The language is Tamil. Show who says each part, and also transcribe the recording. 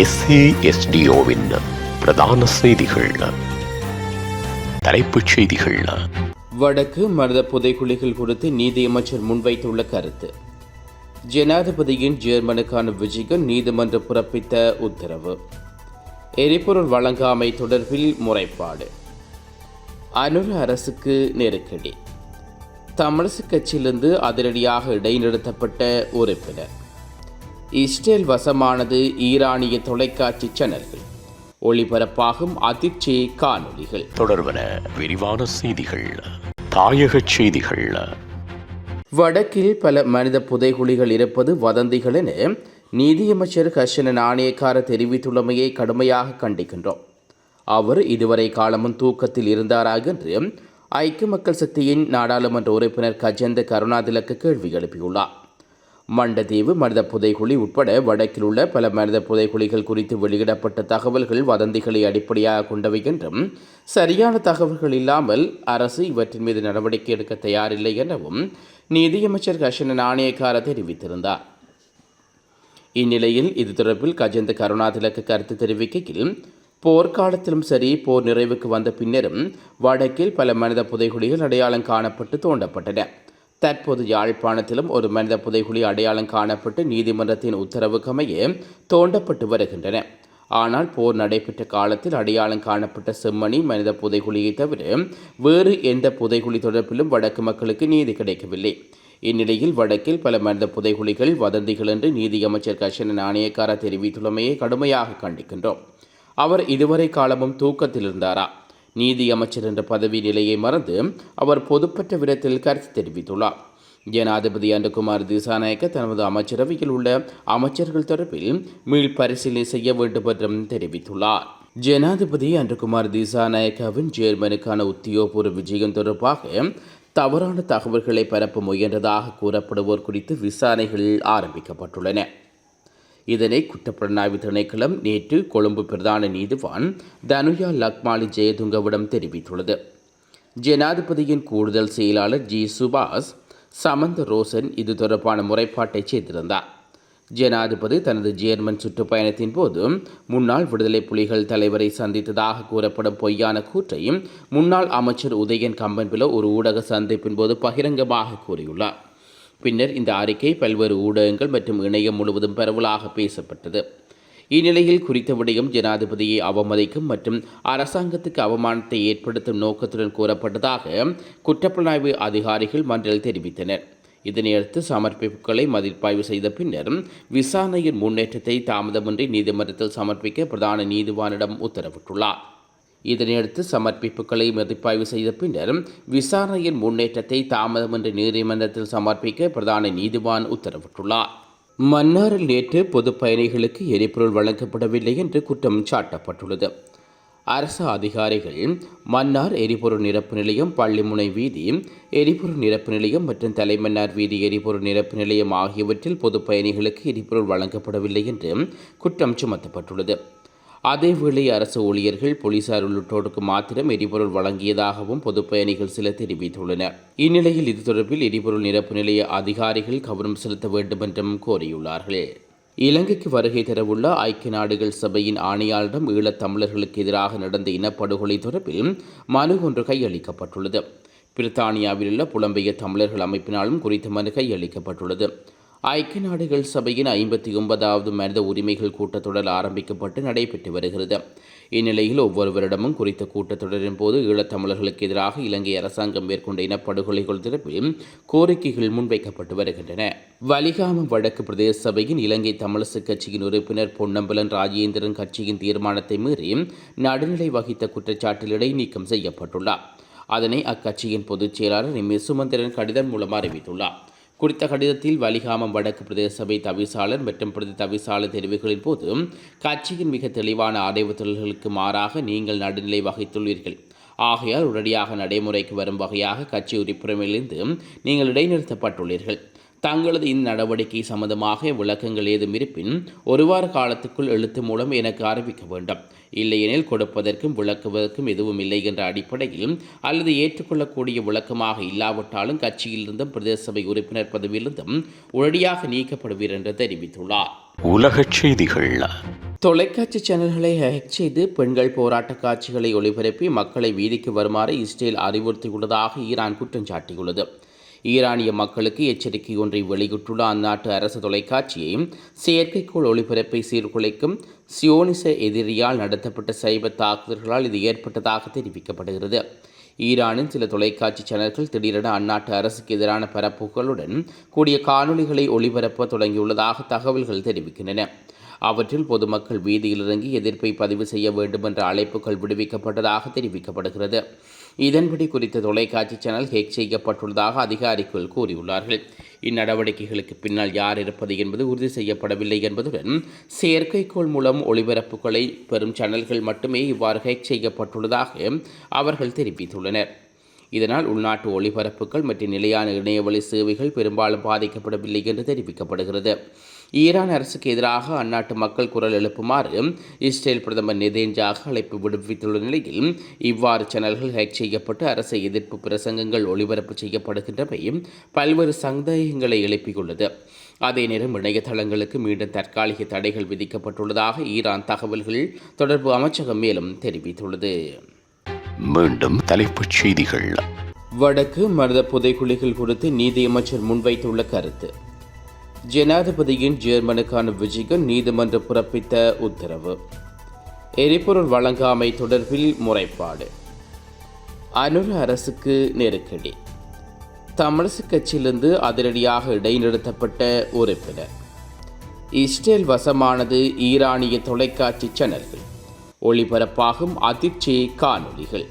Speaker 1: எஸ்ஏஎஸ்டிஓவின் பிரதான செய்திகள். தலைப்புச் செய்திகள்.
Speaker 2: வடக்கு மனித புதைக்குழிகள் குறித்து நீதியமைச்சர் முன்வைத்துள்ள கருத்து. ஜனாதிபதியின் ஜேர்மனுக்கான விஜயம் நீதிமன்றம் பிறப்பித்த உத்தரவு. எரிபொருள் வழங்காமை தொடர்பில் முறைப்பாடு. அனுர அரசுக்கு நெருக்கடி. தமிழரசு கட்சியிலிருந்து அதிரடியாக இடைநிறுத்தப்பட்ட உறுப்பினர். இஸ்ரேல் வசமானது ஈரானிய தொலைக்காட்சி சேனல்கள். ஒளிபரப்பாகும் அதிர்ச்சி காணொளிகள்.
Speaker 1: தொடர்பன விரிவான செய்திகள் தாயகச் செய்திகள்.
Speaker 2: வடக்கில் பல மனித புதைகுழிகள் இருப்பது வதந்திகள் என நீதியமைச்சர் ஹர்ஷன நாணயக்கார தெரிவித்துள்ளமையை கடுமையாக கண்டிக்கின்றோம். அவர் இதுவரை காலமும் தூக்கத்தில் இருந்தாராக என்று ஐக்கிய மக்கள் சக்தியின் நாடாளுமன்ற உறுப்பினர் கஜேந்த கருணாதிலக்கு கேள்வி எழுப்பியுள்ளார். மண்டதீவு மனித புதைகுழி உட்பட வடக்கில் உள்ள பல மனித புதைகுழிகள் குறித்து வெளியிடப்பட்ட தகவல்கள் வதந்திகளை அடிப்படையாக கொண்டவை என்றும் சரியான தகவல்கள் இல்லாமல் அரசு இவற்றின் மீது நடவடிக்கை எடுக்க தயாரில்லை எனவும் நீதியமைச்சர் கஷன நாணயக்கார தெரிவித்திருந்தார். இந்நிலையில் இது தொடர்பில் கஜேந்த கருணாதிலக்கு கருத்து தெரிவிக்கையில் போர்க்காலத்திலும் சரி போர் நிறைவுக்கு வந்த பின்னரும் வடக்கில் பல மனித புதைகுழிகள் அடையாளம் காணப்பட்டு தோண்டப்பட்டன. தற்போது யாழ்ப்பாணத்திலும் ஒரு மனித புதைகுழி அடையாளம் காணப்பட்டு நீதிமன்றத்தின் உத்தரவுக்கமைய தோண்டப்பட்டு வருகின்றன. ஆனால் போர் நடைபெற்ற காலத்தில் அடையாளம் காணப்பட்ட செம்மணி மனித புதைகுழியை தவிர வேறு எந்த புதைகுழி தொடர்பிலும் வடக்கு மக்களுக்கு நீதி கிடைக்கவில்லை. இந்நிலையில் வடக்கில் பல மனித புதைகுழிகள் வதந்திகள் என்று நீதியமைச்சர் கஷன நாணயக்கார தெரிவித்துள்ளமையை கடுமையாக கண்டிக்கின்றோம். அவர் இதுவரை காலமும் தூக்கத்தில் இருந்தாரா நீதி அமைச்சர் என்ற பதவி நிலையை மறந்து அவர் பொதுப்பற்ற விதத்தில் கருத்து தெரிவித்துள்ளார். ஜனாதிபதி அண்டகுமார் திசாநாயக்க தனது அமைச்சரவையில் உள்ள அமைச்சர்கள் தொடர்பில் மீள் பரிசீலனை செய்ய வேண்டும் என்றும் தெரிவித்துள்ளார். ஜனாதிபதி அன்றகுமார் திசாநாயக்காவின் ஜேர்மனுக்கான உத்தியோகபூர்வ விஜயம் தொடர்பாக தவறான தகவல்களை பரப்ப முயன்றதாக கூறப்படுவோர் குறித்து விசாரணைகள் ஆரம்பிக்கப்பட்டுள்ளன. இதனை குற்றப்புலனாய்வு திணைக்களம் நேற்று கொழும்பு பிரதான நீதிவான் தனுயா லக்மாலி ஜெயதுங்கவிடம் தெரிவித்துள்ளது. ஜனாதிபதியின் கூடுதல் செயலாளர் ஜி சுபாஷ் சமந்த ரோசன் இது தொடர்பான முறைப்பாட்டை செய்திருந்தார். ஜனாதிபதி தனது ஜேர்மன் சுற்றுப்பயணத்தின் போது முன்னாள் விடுதலை புலிகள் தலைவரை சந்தித்ததாக கூறப்படும் பொய்யான கூற்றையும் முன்னாள் அமைச்சர் உதயன் கம்பன்பில ஒரு ஊடக சந்திப்பின் போது பகிரங்கமாக கூறியுள்ளார். பின்னர் இந்த அறிக்கை பல்வேறு ஊடகங்கள் மற்றும் இணையம் முழுவதும் பரவலாக பேசப்பட்டது. இந்நிலையில் குறித்த விடயம் ஜனாதிபதியை அவமதிக்கும் மற்றும் அரசாங்கத்துக்கு அவமானத்தை ஏற்படுத்தும் நோக்கத்துடன் கூறப்பட்டதாக குற்றப்புலனாய்வு அதிகாரிகள் மன்றில் தெரிவித்தனர். இதனையடுத்து சமர்ப்பிப்புகளை மதிப்பாய்வு செய்த பின்னர் விசாரணையின் முன்னேற்றத்தை தாமதமின்றி நீதிமன்றத்தில் சமர்ப்பிக்க பிரதான நீதிவானிடம் உத்தரவிட்டுள்ளார். இதனையடுத்து சமர்ப்பிப்புகளை மதிப்பாய்வு செய்த பின்னர் விசாரணையின் முன்னேற்றத்தை தாமதமின்றி நீதிமன்றத்தில் சமர்ப்பிக்க பிரதான நீதிவான் உத்தரவிட்டுள்ளார். மன்னாரில் நேற்று பொது பயணிகளுக்கு எரிபொருள் வழங்கப்படவில்லை என்று குற்றம் சாட்டப்பட்டுள்ளது. அரசு அதிகாரிகள் மன்னார் எரிபொருள் நிரப்பு நிலையம் பள்ளிமுனை வீதி எரிபொருள் நிரப்பு நிலையம் மற்றும் தலைமன்னார் வீதி எரிபொருள் நிரப்பு நிலையம் ஆகியவற்றில் பொது பயணிகளுக்கு எரிபொருள் வழங்கப்படவில்லை என்று குற்றம் சுமத்தப்பட்டுள்ளது. அதேவேளை அரசு ஊழியர்கள் போலீசார் உள்ளிட்டோருக்கு மாத்திரம் எரிபொருள் வழங்கியதாகவும் பொது பயணிகள் சிலர் தெரிவித்துள்ளனர். இந்நிலையில் இது தொடர்பில் எரிபொருள் நிரப்பு நிலைய அதிகாரிகள் கவனம் செலுத்த வேண்டும் என்றும் கோரியுள்ளார்கள். இலங்கைக்கு வருகை தரவுள்ள ஐக்கிய நாடுகள் சபையின் ஆணையாளரிடம் ஈழத் தமிழர்களுக்கு எதிராக நடந்த இனப்படுகொலை தொடர்பில் மனு ஒன்று கையளிக்கப்பட்டுள்ளது. பிரித்தானியாவில் உள்ள புலம்பெயர் தமிழர்கள் அமைப்பினாலும் குறித்த மனு கையளிக்கப்பட்டுள்ளது. ஐக்கிய நாடுகள் சபையின் ஐம்பத்தி ஒன்பதாவது மனித உரிமைகள் கூட்டத்தொடர் ஆரம்பிக்கப்பட்டு நடைபெற்று வருகிறது. இந்நிலையில் ஒவ்வொரு வருடமும் குறித்த கூட்டத்தொடரின் போது ஈழத்தமிழர்களுக்கு எதிராக இலங்கை அரசாங்கம் மேற்கொண்ட இனப்படுகொலைகள் தரப்பில் கோரிக்கைகள் முன்வைக்கப்பட்டு வருகின்றன. வலிகாம வடக்கு பிரதேச சபையின் இலங்கை தமிழரசு கட்சியின் உறுப்பினர் பொன்னம்பலன் ராஜேந்திரன் கட்சியின் தீர்மானத்தை மீறி நடுநிலை வகித்த குற்றச்சாட்டில் இடைநீக்கம் செய்யப்பட்டுள்ளார். அதனை அக்கட்சியின் பொதுச் செயலாளர் எம் சுமந்திரன் கடிதம் மூலம் அறிவித்துள்ளார். குறித்த கடிதத்தில் வலிகாமம் வடக்கு பிரதேச சபை தவிசாளர் மற்றும் பிரதி தவிசாளர் தெரிவுகளின் போது கட்சியின் மிக தெளிவான அறிவுறுத்தல்களுக்கு மாறாக நீங்கள் நடுநிலை வகித்துள்ளீர்கள். ஆகையால் உடனடியாக நடைமுறைக்கு வரும் வகையாக கட்சி உறுப்பினரிலிருந்து நீங்கள் இடைநிறுத்தப்பட்டுள்ளீர்கள். தங்களது இந்த நடவடிக்கை சம்பந்தமாக விளக்கங்கள் ஏதும் இருப்பின் ஒரு வார காலத்துக்குள் எழுத்து மூலம் எனக்கு அறிவிக்க வேண்டும். இல்லையெனில் கொடுப்பதற்கும் விளக்குவதற்கும் எதுவும் இல்லை என்ற அடிப்படையில் அல்லது ஏற்றுக்கொள்ளக்கூடிய விளக்கமாக இல்லாவிட்டாலும் கட்சியிலிருந்தும் பிரதேச சபை உறுப்பினர் பதவியிலிருந்தும் உடனடியாக நீக்கப்படுவீர் என்று தெரிவித்துள்ளார்.
Speaker 1: உலகச் செய்திகள்.
Speaker 2: தொலைக்காட்சி சேனல்களை ஹேக் செய்து பெண்கள் போராட்ட காட்சிகளை ஒளிபரப்பி மக்களை வீதிக்கு வருமாறு இஸ்ரேல் அறிவுறுத்தியுள்ளதாக ஈரான் குற்றம் சாட்டியுள்ளது. ஈரானிய மக்களுக்கு எச்சரிக்கை ஒன்றை வெளியிட்டுள்ள அந்நாட்டு அரசு தொலைக்காட்சியையும் செயற்கைக்கோள் ஒளிபரப்பை சீர்குலைக்கும் சியோனிச எதிரியால் நடத்தப்பட்ட சைப தாக்குதல்களால் இது ஏற்பட்டதாக தெரிவிக்கப்படுகிறது. ஈரானின் சில தொலைக்காட்சி சேனல்கள் திடீரென அந்நாட்டு அரசுக்கு எதிரான பரப்புகளுடன் கூடிய காணொளிகளை ஒளிபரப்ப தொடங்கியுள்ளதாக தகவல்கள் தெரிவிக்கின்றன. அவற்றில் பொதுமக்கள் வீதியில் இறங்கி எதிர்ப்பை பதிவு செய்ய வேண்டும் என்ற அழைப்புகள் விடுவிக்கப்பட்டதாக தெரிவிக்கப்படுகிறது. இதன்படி குறித்த தொலைக்காட்சி சேனல் ஹேக் செய்யப்பட்டுள்ளதாக அதிகாரிகள் கூறியுள்ளார்கள். இந்நடவடிக்கைகளுக்கு பின்னால் யார் இருப்பது என்பது உறுதி செய்யப்படவில்லை என்பதுடன் செயற்கைக்கோள் மூலம் ஒளிபரப்புகளை பெறும் சேனல்கள் மட்டுமே இவ்வாறு ஹேக் செய்யப்பட்டுள்ளதாக அவர்கள் தெரிவித்துள்ளனர். இதனால் உள்நாட்டு ஒளிபரப்புகள் மற்றும் நிலையான இணையவழி சேவைகள் பெரும்பாலும் பாதிக்கப்படவில்லை என்று தெரிவிக்கப்படுகிறது. ஈரான் அரசுக்கு எதிராக அந்நாட்டு மக்கள் குரல் எழுப்புமாறு இஸ்ரேல் பிரதமர் நெதேன்ஜாக அழைப்பு விடுவித்துள்ள நிலையில் இவ்வாறு சேனல்கள் ஹேக் செய்யப்பட்டு அரசு எதிர்ப்பு பிரசங்கங்கள் ஒளிபரப்பு செய்யப்படுகின்றவை பல்வேறு சந்தேகங்களை எழுப்பியுள்ளது. அதே நேரம் இணையதளங்களுக்கு மீண்டும் தற்காலிக தடைகள் விதிக்கப்பட்டுள்ளதாக ஈரான் தகவல்கள் தொடர்பு அமைச்சகம் மேலும் தெரிவித்துள்ளது.
Speaker 1: மீண்டும் தலைப்புச் செய்திகள்.
Speaker 2: வடக்கு மனித புதைக்குழிகள் குறித்து நீதியமைச்சர் முன்வைத்துள்ள கருத்து. ஜனாதிபதியின் ஜேர்மனுக்கான விஜயன் நீதிமன்றம் பிறப்பித்த உத்தரவு. எரிபொருள் வழங்காமை தொடர்பில் முறைப்பாடு. அனுர அரசுக்கு நெருக்கடி. தமிழரசு கட்சியிலிருந்து அதிரடியாக இடைநிறுத்தப்பட்ட உறுப்பினர். இஸ்ரேல் வசமானது ஈரானிய தொலைக்காட்சி சேனல்கள். ஒளிபரப்பாகும் அதிர்ச்சி காணொளிகள்.